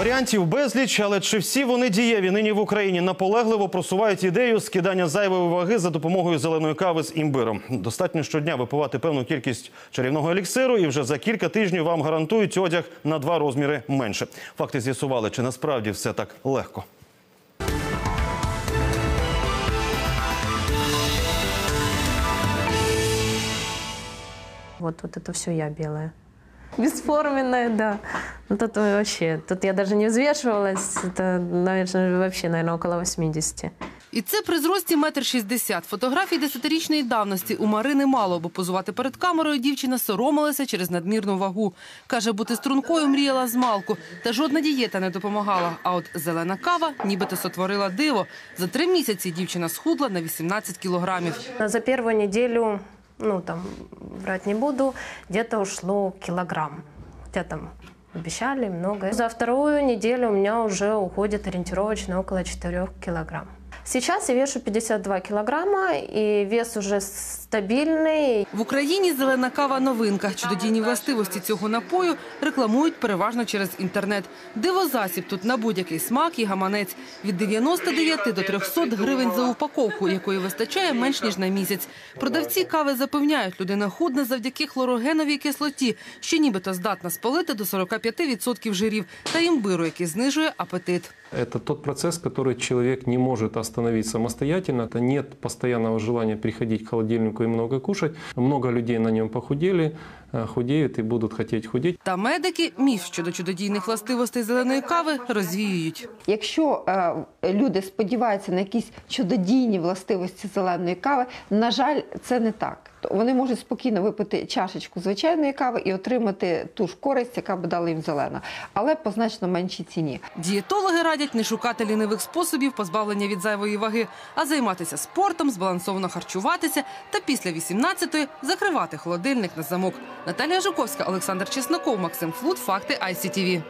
Варіантів безліч, але чи всі вони дієві нині в Україні наполегливо просувають ідею скидання зайвої ваги за допомогою зеленої кави з імбиром. Достатньо щодня випивати певну кількість чарівного еліксиру, і вже за кілька тижнів вам гарантують одяг на два розміри менше. Факти з'ясували, чи насправді все так легко. Вот, вот это все я белая. Бесформенная, да. Ну, тут вообще, тут я даже не взвешивалась. Это, наверное, вообще, наверное, около 80. І це при зрості метр шістдесят. Фотографій десятирічної давності у Марини мало, бо позувати перед камерою дівчина соромилася через надмірну вагу. Каже, бути стрункою мріяла з малку, та жодна дієта не допомагала. А от зелена кава нібито сотворила диво. За три місяці дівчина схудла на 18 кілограмів. За первую неделю, ну, там, врать не буду, где-то ушло килограмм. Хотя там обещали много. За вторую неделю у меня уже уходит ориентировочно около 4 килограмм. Сейчас я вешу 52 килограмма, и вес уже стабильный. В Україні зелена кава новинка. Чудодійні властивості цього напою рекламують переважно через інтернет. Дивозасіб тут на будь-який смак і гаманець. Від 99 до 300 гривень за упаковку, якої вистачає менш ніж на місяць. Продавці кави запевняють, людина худне завдяки хлорогеновій кислоті, що нібито здатна спалити до 45% жирів, та імбиру, який знижує апетит. Это тот процесс, который человек не может остановить самостоятельно. Это нет постоянного желания приходить к холодильнику и много кушать. Много людей на нем похудели, э, худеют и будут хотеть худеть. Та медики міф щодо чудодійних властивостей зеленої кави розвіюють. Якщо е, люди сподіваються на якісь чудодійні властивості зеленої кави, на жаль, це не так. То Вони можуть спокійно випити чашечку звичайної кави і отримати ту ж користь, яка б дала їм зелена, але по значно меншій ціні. Дієтологи радять не шукати лінивих способів позбавлення від зайвої ваги, а займатися спортом, збалансовано харчуватися та після 18-ї закривати холодильник на замок. Наталія Жуковська, Олександр Чесноков, Максим Флут. Факти ICTV.